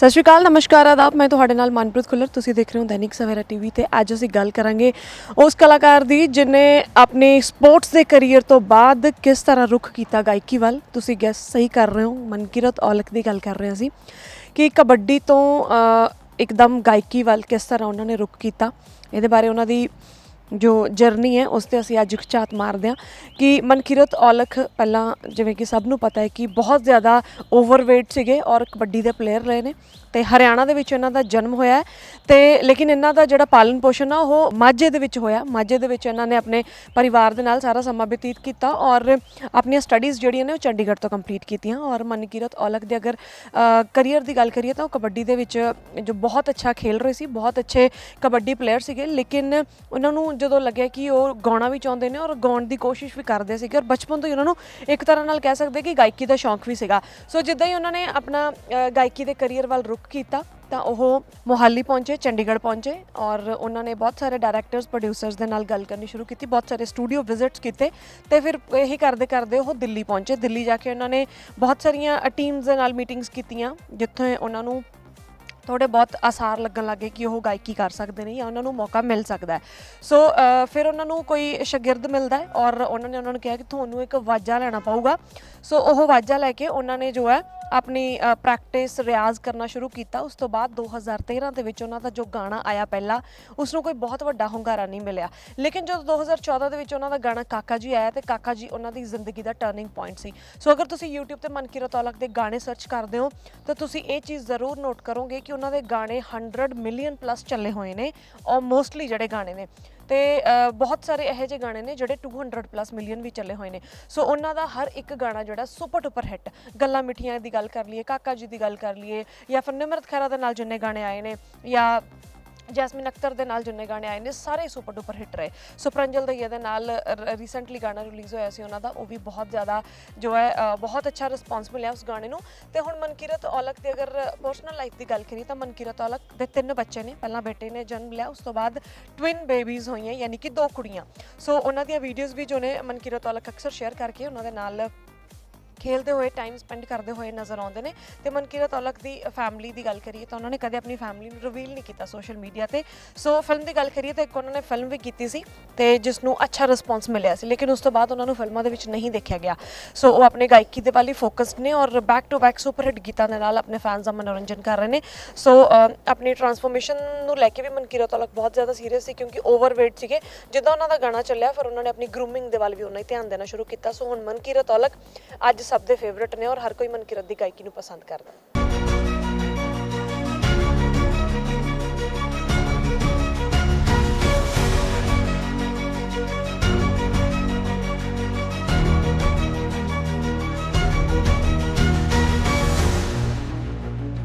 ਸਤਿ ਸ਼੍ਰੀ ਅਕਾਲ ਨਮਸਕਾਰ ਆਦਾਬ। ਮੈਂ ਤੁਹਾਡੇ ਨਾਲ ਮਨਪ੍ਰੀਤ ਖੁੱਲਰ। ਤੁਸੀਂ ਦੇਖ ਰਹੇ ਹੋ ਦੈਨਿਕ ਸਵੇਰਾ ਟੀਵੀ ਤੇ ਅੱਜ ਅਸੀਂ ਗੱਲ ਕਰਾਂਗੇ ਉਸ ਕਲਾਕਾਰ ਦੀ ਜਿਨੇ ਆਪਣੇ ਸਪੋਰਟਸ ਦੇ ਕੈਰੀਅਰ ਤੋਂ ਬਾਅਦ ਕਿਸ ਤਰ੍ਹਾਂ ਰੁਖ ਕੀਤਾ ਗਾਇਕੀ ਵੱਲ। ਤੁਸੀਂ ਗੈਸ ਸਹੀ ਕਰ ਰਹੇ ਹੋ। ਮਨਕਿਰਤ ਔਲਖ ਦੀ ਗੱਲ ਕਰ ਰਹੇ ਹਾਂ ਅਸੀਂ ਕਿ ਕਬੱਡੀ ਤੋਂ ਅ, ਇੱਕਦਮ ਗਾਇਕੀ ਵੱਲ ਕਿਸ ਤਰ੍ਹਾਂ ਉਹਨਾਂ ਨੇ ਰੁਖ ਕੀਤਾ। ਇਹਦੇ ਬਾਰੇ ਉਹਨਾਂ ਦੀ ਜੋ ਜਰਨੀ ਹੈ, ਉਸ ਤੇ ਅਸੀਂ ਅੱਜ ਇੱਕ ਝਾਤ ਮਾਰਦੇ ਹਾਂ ਕਿ ਮਨਕਿਰਤ ਔਲਖ ਪਹਿਲਾਂ ਜਿਵੇਂ ਕਿ ਸਭ ਨੂੰ ਪਤਾ ਹੈ ਕਿ ਬਹੁਤ ਜ਼ਿਆਦਾ ਓਵਰਵੇਟ ਸੀਗੇ ਔਰ ਕਬੱਡੀ ਦੇ ਪਲੇਅਰ ਰਹੇ ਨੇ ਤੇ ਹਰਿਆਣਾ ਦੇ ਵਿੱਚ ਇਹਨਾਂ ਦਾ ਜਨਮ ਹੋਇਆ ਹੈ ਤੇ ਲੇਕਿਨ ਇਹਨਾਂ ਦਾ ਜਿਹੜਾ ਪਾਲਣ ਪੋਸ਼ਣ ਆ ਉਹ ਮਾਝੇ ਦੇ ਵਿੱਚ ਹੋਇਆ। ਮਾਝੇ ਦੇ ਵਿੱਚ ਇਹਨਾਂ ਨੇ ਆਪਣੇ ਪਰਿਵਾਰ ਦੇ ਨਾਲ ਸਾਰਾ ਸਮਾਂ ਬਤੀਤ ਕੀਤਾ ਔਰ ਆਪਣੀਆਂ ਸਟੱਡੀਜ਼ ਜਿਹੜੀਆਂ ਨੇ, ਉਹ ਚੰਡੀਗੜ੍ਹ ਤੋਂ ਕੰਪਲੀਟ ਕੀਤੀਆਂ ਔਰ ਮਨਕਿਰਤ ਔਲਖ ਦੇ ਅਗਰ ਕਰੀਅਰ ਦੀ ਗੱਲ ਕਰੀਏ ਤਾਂ ਉਹ ਕਬੱਡੀ ਦੇ ਵਿੱਚ ਜੋ ਬਹੁਤ ਅੱਛਾ ਖੇਲ ਰਹੇ ਸੀ, ਬਹੁਤ ਅੱਛੇ ਕਬੱਡੀ ਪਲੇਅਰ ਸੀਗੇ ਲੇਕਿਨ ਉਹਨਾਂ ਨੂੰ ਜਦੋਂ ਲੱਗਿਆ ਕਿ ਉਹ ਗਾਉਣਾ ਵੀ ਚਾਹੁੰਦੇ ਨੇ ਔਰ ਗਾਉਣ ਦੀ ਕੋਸ਼ਿਸ਼ ਵੀ ਕਰਦੇ ਸੀਗੇ ਔਰ ਬਚਪਨ ਤੋਂ ਹੀ ਉਹਨਾਂ ਨੂੰ ਇੱਕ ਤਰ੍ਹਾਂ ਨਾਲ ਕਹਿ ਸਕਦੇ ਕਿ ਗਾਇਕੀ ਦਾ ਸ਼ੌਂਕ ਵੀ ਸੀਗਾ। ਸੋ ਜਿੱਦਾਂ ਹੀ ਉਹਨਾਂ ਨੇ ਆਪਣਾ ਗਾਇਕੀ ਦੇ ਕਰੀਅਰ ਵੱਲ ਰੁਖ ਕੀਤਾ, ਤਾਂ ਉਹ ਮੋਹਾਲੀ ਪਹੁੰਚੇ, ਚੰਡੀਗੜ੍ਹ ਪਹੁੰਚੇ ਔਰ ਉਹਨਾਂ ਨੇ ਬਹੁਤ ਸਾਰੇ ਡਾਇਰੈਕਟਰਸ ਪ੍ਰੋਡਿਊਸਰਸ ਦੇ ਨਾਲ ਗੱਲ ਕਰਨੀ ਸ਼ੁਰੂ ਕੀਤੀ, ਬਹੁਤ ਸਾਰੇ ਸਟੂਡੀਓ ਵਿਜ਼ਿਟਸ ਕੀਤੇ ਤੇ ਫਿਰ ਇਹੀ ਕਰਦੇ ਕਰਦੇ ਉਹ ਦਿੱਲੀ ਪਹੁੰਚੇ। ਦਿੱਲੀ ਜਾ ਕੇ ਉਹਨਾਂ ਨੇ ਬਹੁਤ ਸਾਰੀਆਂ ਟੀਮਸ ਦੇ ਨਾਲ ਮੀਟਿੰਗਸ ਕੀਤੀਆਂ, ਜਿੱਥੇ ਉਹਨਾਂ ਨੂੰ ਥੋੜੇ ਬਹੁਤ ਆਸਾਰ ਲੱਗਣ ਲੱਗੇ ਕਿ ਉਹ ਗਾਇਕੀ ਕਰ ਸਕਦੇ ਨੇ ਜਾਂ ਉਹਨਾਂ ਨੂੰ ਮੌਕਾ ਮਿਲ ਸਕਦਾ ਹੈ। ਸੋ ਅ, ਫਿਰ ਉਹਨਾਂ ਨੂੰ ਕੋਈ ਸ਼ਾਗਿਰਦ ਮਿਲਦਾ ਹੈ ਔਰ ਉਹਨਾਂ ਨੇ ਉਹਨਾਂ ਨੂੰ ਕਿਹਾ ਕਿ ਤੁਹਾਨੂੰ ਇੱਕ ਵਾਜਾ ਲੈਣਾ ਪਊਗਾ। ਸੋ ਉਹ ਵਾਜਾ ਲੈ ਕੇ ਉਹਨਾਂ ਨੇ ਜੋ ਹੈ ਆਪਣੀ ਪ੍ਰੈਕਟਿਸ ਰਿਆਜ਼ ਕਰਨਾ ਸ਼ੁਰੂ ਕੀਤਾ। ਉਸ ਤੋਂ ਬਾਅਦ 2013 ਦੇ ਵਿੱਚ ਉਹਨਾਂ ਦਾ ਜੋ ਗਾਣਾ ਆਇਆ ਪਹਿਲਾ ਉਸ ਨੂੰ ਕੋਈ ਬਹੁਤ ਵੱਡਾ ਹੁੰਗਾਰਾ ਨਹੀਂ ਮਿਲਿਆ। ਲੇਕਿਨ ਜਦੋਂ 2014 ਦੇ ਵਿੱਚ ਉਹਨਾਂ ਦਾ ਗਾਣਾ ਕਾਕਾ ਜੀ ਆਇਆ ਤੇ ਕਾਕਾ ਜੀ ਉਹਨਾਂ ਦੀ ਜ਼ਿੰਦਗੀ ਦਾ ਟਰਨਿੰਗ ਪੁਆਇੰਟ ਸੀ। ਸੋ ਅਗਰ ਤੁਸੀਂ YouTube ਤੇ ਮਨਕਿਰਤ ਔਲਖ ਦੇ ਗਾਣੇ ਸਰਚ ਕਰਦੇ ਹੋ ਤਾਂ ਤੁਸੀਂ ਇਹ ਚੀਜ਼ ਜ਼ਰੂਰ ਨੋਟ ਕਰੋਗੇ ਕਿ ਕਿ ਉਹਨਾਂ ਦੇ ਗਾਣੇ 100 ਮਿਲੀਅਨ ਪਲੱਸ ਚੱਲੇ ਹੋਏ ਨੇ ਔਰ ਮੋਸਟਲੀ ਜਿਹੜੇ ਗਾਣੇ ਨੇ। ਤੇ ਬਹੁਤ ਸਾਰੇ ਇਹੋ ਜਿਹੇ ਗਾਣੇ ਨੇ ਜਿਹੜੇ 200 ਪਲੱਸ ਮਿਲੀਅਨ ਵੀ ਚੱਲੇ ਹੋਏ ਨੇ। ਸੋ ਉਹਨਾਂ ਦਾ ਹਰ ਇੱਕ ਗਾਣਾ ਜਿਹੜਾ ਸੁਪਰ ਡੁਪਰ ਹਿੱਟ ਗੱਲਾਂ ਮਿੱਠੀਆਂ ਦੀ ਗੱਲ ਕਰ ਲਈਏ, ਕਾਕਾ ਜੀ ਦੀ ਗੱਲ ਕਰ ਲਈਏ, ਜਾਂ ਫਿਰ ਨਿਮਰਤ ਖਹਿਰਾ ਦੇ ਨਾਲ ਜਿੰਨੇ ਗਾਣੇ ਆਏ ਨੇ, ਜਾਂ ਜੈਸਮਿਨ ਅਖਤਰ ਦੇ ਨਾਲ ਜਿੰਨੇ ਗਾਣੇ ਆਏ ਨੇ, ਸਾਰੇ ਸੁਪਰ ਡੁਪਰ ਹਿੱਟ ਰਹੇ। ਸੁਪਰੰਜਲ ਦਈਆ ਦੇ ਨਾਲ ਰੀਸੈਂਟਲੀ ਗਾਣਾ ਰਿਲੀਜ਼ ਹੋਇਆ ਸੀ ਉਹਨਾਂ ਦਾ, ਉਹ ਵੀ ਬਹੁਤ ਜ਼ਿਆਦਾ ਜੋ ਹੈ ਬਹੁਤ ਅੱਛਾ ਰਿਸਪੌਂਸ ਮਿਲਿਆ ਉਸ ਗਾਣੇ ਨੂੰ। ਤੇ ਹੁਣ ਮਨਕੀਰਤ ਔਲਖ ਦੀ ਅਗਰ ਪਰਸਨਲ ਲਾਈਫ ਦੀ ਗੱਲ ਕਰੀਏ ਤਾਂ ਮਨਕੀਰਤ ਔਲਖ ਦੇ ਤਿੰਨ ਬੱਚੇ ਨੇ, ਪਹਿਲਾਂ ਬੇਟੇ ਨੇ ਜਨਮ ਲਿਆ, ਉਸ ਤੋਂ ਬਾਅਦ ਟਵਿਨ ਬੇਬੀਜ਼ ਹੋਈਆਂ, ਯਾਨੀ ਕਿ ਦੋ ਕੁੜੀਆਂ। ਸੋ ਉਹਨਾਂ ਦੀਆਂ ਵੀਡੀਓਜ਼ ਵੀ ਜੋ ਨੇ ਮਨਕੀਰਤ ਔਲਖ ਅਕਸਰ ਸ਼ੇਅਰ ਕਰਕੇ ਉਹਨਾਂ ਦੇ ਨਾਲ ਖੇਲਦੇ ਹੋਏ ਟਾਈਮ ਸਪੈਂਡ ਕਰਦੇ ਹੋਏ ਨਜ਼ਰ ਆਉਂਦੇ ਨੇ ਤੇ ਮਨਕੀਰਤ ਔਲਖ ਦੀ ਫੈਮਿਲੀ ਦੀ ਗੱਲ ਕਰੀਏ ਤਾਂ ਉਹਨਾਂ ਨੇ ਕਦੇ ਆਪਣੀ ਫੈਮਿਲੀ ਨੂੰ ਰਿਵੀਲ ਨਹੀਂ ਕੀਤਾ ਸੋਸ਼ਲ ਮੀਡੀਆ ਤੇ। ਸੋ ਫਿਲਮ ਦੀ ਗੱਲ ਕਰੀਏ ਤਾਂ ਇੱਕ ਉਹਨਾਂ ਨੇ ਫਿਲਮ ਵੀ ਕੀਤੀ ਸੀ ਤੇ ਜਿਸ ਨੂੰ ਅੱਛਾ ਰਿਸਪੌਂਸ ਮਿਲਿਆ ਸੀ, ਲੇਕਿਨ ਉਸ ਤੋਂ ਬਾਅਦ ਉਹਨਾਂ ਨੂੰ ਫਿਲਮਾਂ ਦੇ ਵਿੱਚ ਨਹੀਂ ਦੇਖਿਆ ਗਿਆ। ਸੋ ਉਹ ਆਪਣੇ ਗਾਇਕੀ ਦੇ ਵੱਲ ਹੀ ਫੋਕਸਡ ਨੇ ਔਰ back to back super hit ਗੀਤਾਂ ਦੇ ਨਾਲ ਆਪਣੇ ਫੈਨਸ ਦਾ ਮਨੋਰੰਜਨ ਕਰ ਰਹੇ ਨੇ। ਸੋ ਆਪਣੀ ਟਰਾਂਸਫਰਮੇਸ਼ਨ ਨੂੰ ਲੈ ਕੇ ਵੀ ਮਨਕੀਰਤ ਔਲਖ ਬਹੁਤ ਜ਼ਿਆਦਾ ਸੀਰੀਅਸ ਸੀ ਕਿਉਂਕਿ ਓਵਰਵੇਟ ਸੀਗੇ। ਜਿੱਦਾਂ ਉਹਨਾਂ ਦਾ ਗਾਣਾ ਚੱਲਿਆ, ਫਿਰ ਉਹਨਾਂ ਨੇ ਆਪਣੀ ਗਰੂਮਿੰਗ ਦੇ ਵੱਲ ਵੀ ਉਹਨਾਂ ਹੀ ਧਿਆਨ ਦੇਣਾ ਸ਼ੁਰੂ ਕੀਤਾ। ਸੋ ਹੁਣ ਮਨਕੀਰਤ ਔਲਖ ਅੱਜ ਸਭ ਦੇ ਫੇਵਰਿਟ ਨੇ ਔਰ ਹਰ ਕੋਈ ਮਨਕਿਰਤ ਦੀ ਗਾਇਕੀ ਨੂੰ ਪਸੰਦ ਕਰਦਾ।